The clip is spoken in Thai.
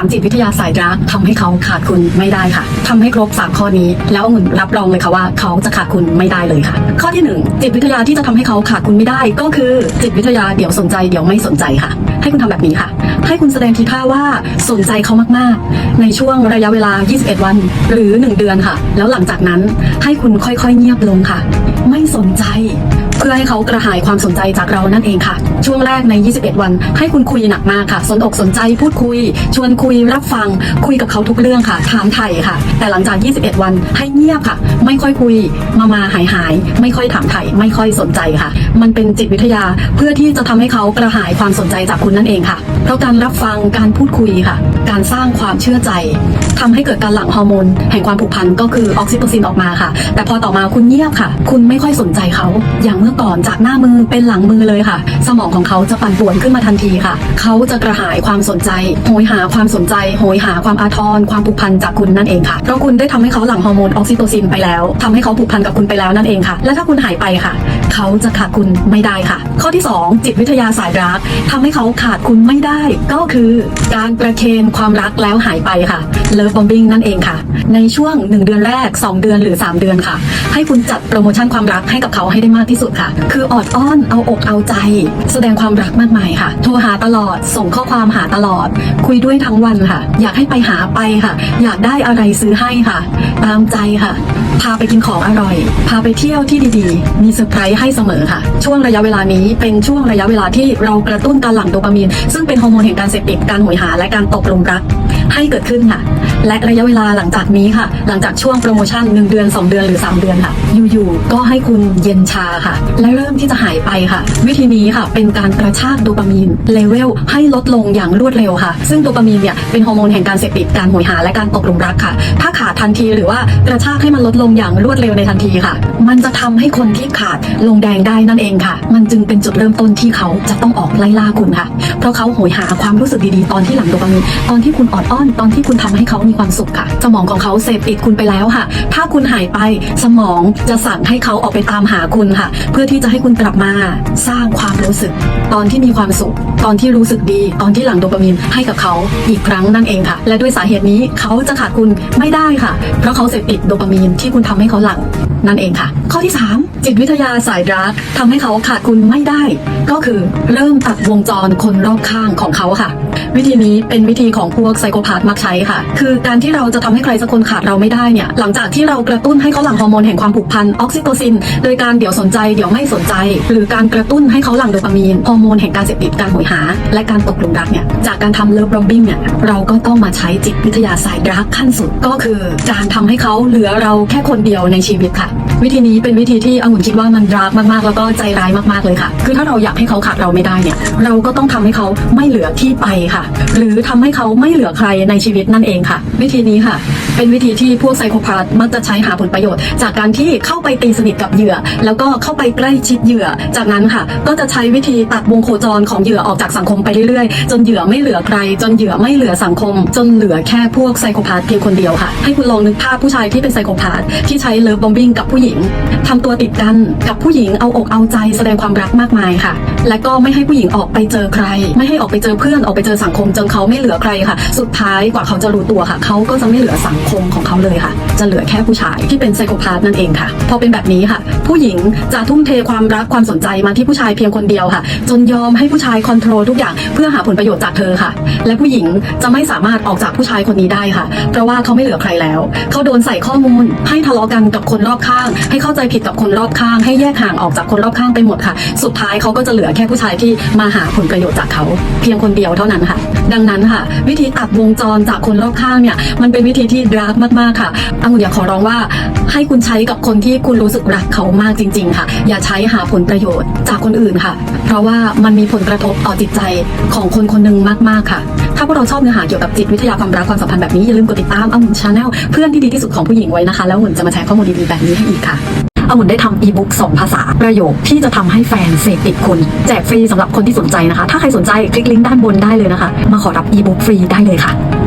ามจิตวิทยาสายรักทำให้เขาขาดคุณไม่ได้ค่ะทำให้ครบสามข้อนี้ แล้วองุ่นรับรองเลยค่ะว่าเขาจะขาดคุณไม่ได้เลยค่ะ ข้อที่หนึ่งจิตวิทยาที่จะทำให้เขาขาดคุณไม่ได้ ก็คือจิตวิทยาเดี๋ยวสนใจเดี๋ยวไม่สนใจค่ะ ให้คุณทำแบบนี้ค่ะ ให้คุณแสดงทีท่าว่าสนใจเขามากๆ ในช่วงระยะเวลา 21 วัน หรือ 1 เดือนค่ะ แล้วหลังจากนั้นให้คุณค่อยๆเงียบลงค่ะ ไม่สนใจ เพื่อให้เขากระหายความสนใจจากเรานั่นเองค่ะ ช่วงแรกใน 21 วัน ให้คุณคุยหนักมากค่ะ สนอกสนใจพูดคุย ชวนคุยรับฟัง คุยกับเขาทุกเรื่องค่ะ ถามไถ่ค่ะ แต่หลังจาก 21 วันให้เงียบค่ะ ไม่ค่อยคุย มามาหายหายไม่ค่อยถามไถ่ไม่ค่อยสนใจค่ะ มันเป็นจิตวิทยาเพื่อที่จะทำให้เขากระหายความสนใจจากคุณนั่นเองค่ะเพราะการรับฟังการพูดคุยค่ะ การสร้างความเชื่อใจทำให้เกิดการหลั่งฮอร์โมนแห่งความผูกพันก็คือออกซิโตซินออกมาค่ะ แต่พอต่อมาคุณเงียบค่ะ คุณไม่ค่อยสนใจเขา อย่างเมื่อก่อนจากหน้ามือเป็นหลังมือเลยค่ะ สมองของเขาจะปั่นป่วนขึ้นมาทันทีค่ะ เขาจะกระหายความสนใจโหยหาความสนใจโหยหาความอาทร ความผูกพันจากคุณนั่นเองค่ะเพราะคุณได้ทำให้เขาหลั่งฮอร์โมนออกซิโตซินไปแล้วทำให้เขาผูกพันกับคุณไปแล้วนั่นเองค่ะ และถ้าคุณหายไปค่ะ เขาจะขาดคุณไม่ได้ค่ะ ข้อที่ 2 จิตวิทยาสายรักทำให้เขาขาดคุณไม่ได้ ก็คือการประเคนความรักแล้วหายไปค่ะ เลิฟบอมบิงนั่นเองค่ะ ในช่วง 1 เดือนแรก 2 เดือนหรือ 3 เดือนค่ะ ให้คุณจัดโปรโมชั่นความรักให้กับเขาให้ได้มากที่สุดค่ะ คือออดอ้อนเอาอกเอาใจ แสดงความรักมากมายค่ะ โทรหาตลอดส่งข้อความหาตลอด คุยด้วยทั้งวันค่ะ อยากให้ไปหาไปค่ะ อยากได้อะไรซื้อให้ค่ะ ตามใจค่ะ พาไปกินของอร่อย พาไปเที่ยวที่ดีๆ มีเซอร์ไพรส์ให้เสมอค่ะ ช่วงระยะเวลานี้เป็นช่วงระยะเวลาที่เรากระตุ้นการหลั่งโดปามีน ซึ่งเป็นฮอร์โมนแห่งการเสพติดการโหยหาและการตกลุมรักให้เกิดขึ้นค่ะและระยะเวลาหลังจากนี้ค่ะ หลังจากช่วงโปรโมชั่น 1 เดือน 2 เดือนหรือ 3 เดือนค่ะ อยู่ๆ ก็ให้คุณเย็นชาค่ะ และเริ่มที่จะหายไปค่ะ วิธีนี้ค่ะ เป็นการกระชากโดปามีนเลเวลให้ลดลงอย่างรวดเร็วค่ะ ซึ่งโดปามีนเนี่ยเป็นฮอร์โมนแห่งการเสพติดการโหยหาและการตกหลุมรักค่ะ ถ้าขาดทันทีหรือว่ากระชากให้มันลดลงอย่างรวดเร็วในทันทีค่ะ มันจะทำให้คนที่ขาดลงแดงได้นั่นเองค่ะ มันจึงเป็นจุดเริ่มต้นที่เขาจะต้องออกไล่ล่าคุณค่ะ เพราะเขาโหยหาความรู้สึกดีๆ ตอนที่หลังโดปามีนตอนที่คุณออดอ้อน ตอนที่คุณทำให้เขามีความสุขค่ะ สมองของเขาเสพติดคุณไปแล้วค่ะ ถ้าคุณหายไปสมองจะสั่งให้เขาออกไปตามหาคุณค่ะ เพื่อที่จะให้คุณกลับมาสร้างความรู้สึก ตอนที่มีความสุข ตอนที่รู้สึกดี ตอนที่หลังโดปามีนให้กับเขาอีกครั้งนั่นเองค่ะ และด้วยสาเหตุนี้เขาจะขาดคุณไม่ได้ค่ะ เพราะเขาเสพติดโดปามีนที่คุณทำให้เขาหลังนั่นเองค่ะข้อที่ 3 จิตวิทยาสายรักทำให้เขาขาดคุณไม่ได้ ก็คือเริ่มตัดวงจรคนรอบข้างของเขาค่ะ วิธีนี้เป็นวิธีของพวกไซโคพาธมักใช้ค่ะ คือการที่เราจะทำให้ใครสักคนขาดเราไม่ได้เนี่ย หลังจากที่เรากระตุ้นให้เขาหลั่งฮอร์โมนแห่งความผูกพันออกซิโตซิน โดยการเดี๋ยวสนใจเดี๋ยวไม่สนใจ หรือการกระตุ้นให้เขาหลั่งโดปามีนฮอร์โมนแห่งการเสพติดการโหยหา และการตกหลุมรักเนี่ยจากการทำเลิฟบอมบิ้งเนี่ยเราก็ต้องมาใช้จิตวิทยาสายรักขั้นสุดก็คือ การทำให้เขาเหลือเราแค่คนเดียวในชีวิตค่ะ วิธีนี้เป็นวิธีที่องุ่นคิดว่ามันรักมากๆ แล้วก็ใจร้ายมากๆเลยค่ะ คือถ้าเราอยากให้เขาขาดเราไม่ได้เนี่ย เราก็ต้องทำให้เขาไม่เหลือที่ไปค่ะ หรือทำให้เขาไม่เหลือใครในชีวิตนั่นเองค่ะ วิธีนี้ค่ะ เป็นวิธีที่พวกไซโคพาธมักจะใช้หาผลประโยชน์ จากการที่เข้าไปตีสนิทกับเหยื่อ แล้วก็เข้าไปใกล้ชิดเหยื่อ จากนั้นค่ะ ก็จะใช้วิธีตัดวงโคจรของเหยื่อออกจากสังคมไปเรื่อยๆ จนเหยื่อไม่เหลือใคร จนเหยื่อไม่เหลือสังคม จนเหลือแค่พวกไซโคพาธเพียงคนเดียวค่ะ ให้คุณลองนึกภาพผู้ชายที่เป็นไซโคพาธที่ใช้เลิฟบอมบิงกับผู้หญิงทำตัวติดกันกับผู้หญิงเอาอกเอาใจแสดงความรักมากมายค่ะ และก็ไม่ให้ผู้หญิงออกไปเจอใคร ไม่ให้ออกไปเจอเพื่อนออกไปเจอสังคมจนเขาไม่เหลือใครค่ะ สุดท้ายกว่าเขาจะรู้ตัวค่ะ เขาก็จะไม่เหลือสังคมของเขาเลยค่ะ จะเหลือแค่ผู้ชายที่เป็นไซโคพาธนั่นเองค่ะ พอเป็นแบบนี้ค่ะ ผู้หญิงจะทุ่มเทความรักความสนใจมาที่ผู้ชายเพียงคนเดียวค่ะ จนยอมให้ผู้ชายคอนโทรลทุกอย่างเพื่อหาผลประโยชน์จากเธอค่ะ และผู้หญิงจะไม่สามารถออกจากผู้ชายคนนี้ได้ค่ะ เพราะว่าเขาไม่เหลือใครแล้ว เขาโดนใส่ข้อมูลให้ทะเลาะกันกับคนรอบข้างให้เข้าใจผิดกับคนรอบข้าง ให้แยกห่างออกจากคนรอบข้างไปหมดค่ะ สุดท้ายเขาก็จะเหลือแค่ผู้ชายที่มาหาผลประโยชน์จากเขา เพียงคนเดียวเท่านั้นค่ะ ดังนั้นค่ะ วิธีตัดวงจรจากคนรอบข้างเนี่ยมันเป็นวิธีที่ดราร์กมากๆค่ะอังุ่นอยากขอร้องว่า ให้คุณใช้กับคนที่คุณรู้สึกรักเขามากจริง ๆ ค่ะ อย่าใช้หาผลประโยชน์จากคนอื่นค่ะ เพราะว่ามันมีผลกระทบต่อจิตใจของคนคนหนึ่งมากๆค่ะถ้าพวกเราชอบเนื้อหาเกี่ยวกับจิตวิทยาความรักความสัมพันธ์แบบนี้อย่าลืมกดติดตามอังุ่นชาแนลเพื่อนที่ดีที่สุดของผู้หญิงไว้นะคะ แล้วอังุ่นจะมาแชร์ข้อมูลดีๆแบบนี้ให้อีกค่ะ องุ่นได้ทำอีบุ๊กสองภาษาประโยคที่จะทำให้แฟนเสพติดคุณ แจกฟรีสำหรับคนที่สนใจนะคะ ถ้าใครสนใจคลิกลิงก์ด้านบนได้เลยนะคะ มาขอรับอีบุ๊กฟรีได้เลยค่ะ